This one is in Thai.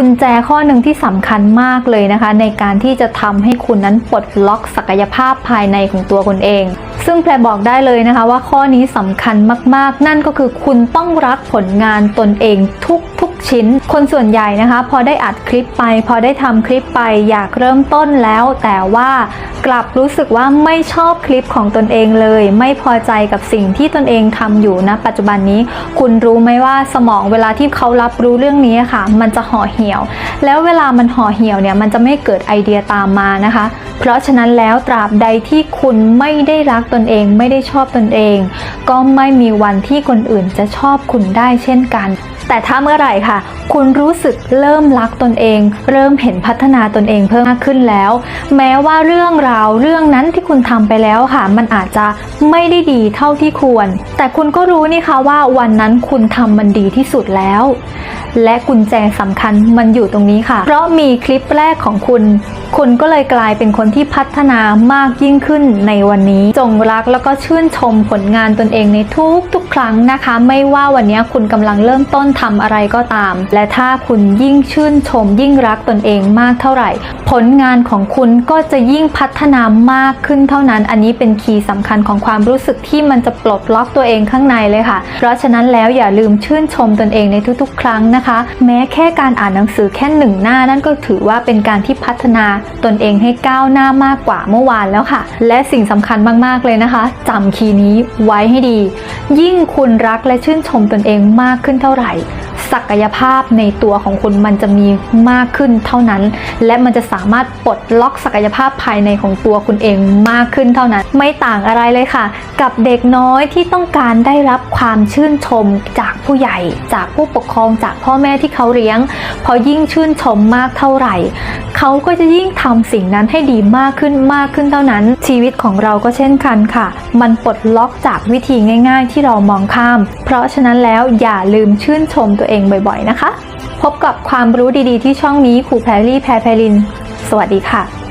กุญแจข้อหนึ่งที่สำคัญมากเลยนะคะ ในการที่จะทำให้คุณนั้นปลดล็อกศักยภาพภายในของตัวคุณเอง ซึ่งแพรบอกได้เลยนะคะว่าข้อนี้สำคัญมากๆ นั่นก็คือคุณต้องรักผลงานตนเองทุก กชิ้น คนส่วนใหญ่นะคะ พอได้อัดคลิปไป พอได้ทำคลิปไปอยากเริ่มต้นแล้ว แต่ว่ากลับรู้สึกว่าไม่ชอบคลิปของตนเองเลย ไม่พอใจกับสิ่งที่ตนเองทำอยู่นะปัจจุบันนี้ คุณรู้ไหมว่าสมองเวลาที่เขารับรู้เรื่องนี้ค่ะ มันจะห่อเหี่ยว แล้วเวลามันห่อเหี่ยวเนี่ยมันจะไม่เกิดไอเดียตามมานะคะ เพราะฉะนั้นแล้วตราบใดที่คุณไม่ได้รักตนเอง ไม่ได้ชอบตนเอง ก็ไม่มีวันที่คนอื่นจะชอบคุณได้เช่นกัน แต่ถ้าเมื่อไหร่ค่ะ คุณรู้สึกเริ่มรักตนเอง เริ่มเห็นพัฒนาตนเองเพิ่มมากขึ้นแล้ว แม้ว่าเรื่องราวเรื่องนั้นที่คุณทำไปแล้วค่ะ มันอาจจะไม่ได้ดีเท่าที่ควร แต่คุณก็รู้นี่คะว่าวันนั้นคุณทำมันดีที่สุดแล้ว และกุญแจสำคัญมันอยู่ตรงนี้ค่ะ เพราะมีคลิปแรกของคุณ คุณก็เลยกลายเป็นคนที่พัฒนามากยิ่งขึ้นในวันนี้ จงรักแล้วก็ชื่นชมผลงานตนเองในทุกทุกๆครั้งนะคะ ไม่ว่าวันนี้คุณกำลังเริ่มต้นทำอะไรก็ตาม และถ้าคุณยิ่งชื่นชมยิ่งรักตนเองมากเท่าไหร่ ผลงานของคุณก็จะยิ่งพัฒนามากขึ้นเท่านั้น อันนี้เป็นคีย์สำคัญของความรู้สึกที่มันจะปลดล็อกตัวเองข้างในเลยค่ะ เพราะฉะนั้นแล้วอย่าลืมชื่นชมตนเองในทุกๆ ครั้งนะคะ แม้แค่การอ่านหนังสือแค่หนึ่งหน้านั่นก็ถือว่าเป็นการที่พัฒนาตนเองให้ก้าวหน้ามากกว่าเมื่อวานแล้วค่ะ และสิ่งสำคัญมากๆเลยนะคะจำคีย์นี้ไว้ให้ดี ยิ่งคุณรักและชื่นชมตนเองมากขึ้นเท่าไหร่ ศักยภาพในตัวของคุณมันจะมีมากขึ้นเท่านั้น และมันจะสามารถปลดล็อกศักยภาพภายในของตัวคุณเองมากขึ้นเท่านั้น ไม่ต่างอะไรเลยค่ะ กับเด็กน้อยที่ต้องการได้รับความชื่นชมจากผู้ใหญ่ จากผู้ปกครองจากพ่อแม่ที่เขาเลี้ยง พอยิ่งชื่นชมมากเท่าไหร่ เขาก็จะยิ่งทำสิ่งนั้นให้ดีมากขึ้นมากขึ้นเท่านั้น ชีวิตของเราก็เช่นกันค่ะ มันปลดล็อกจากวิธีง่าย ๆ ที่เรามองข้าม เพราะฉะนั้นแล้วอย่าลืมชื่นชมตัวเองบ่อยๆนะคะ พบกับความรู้ดีๆที่ช่องนี้ครูแพรรี่แพรไพลิน สวัสดีค่ะ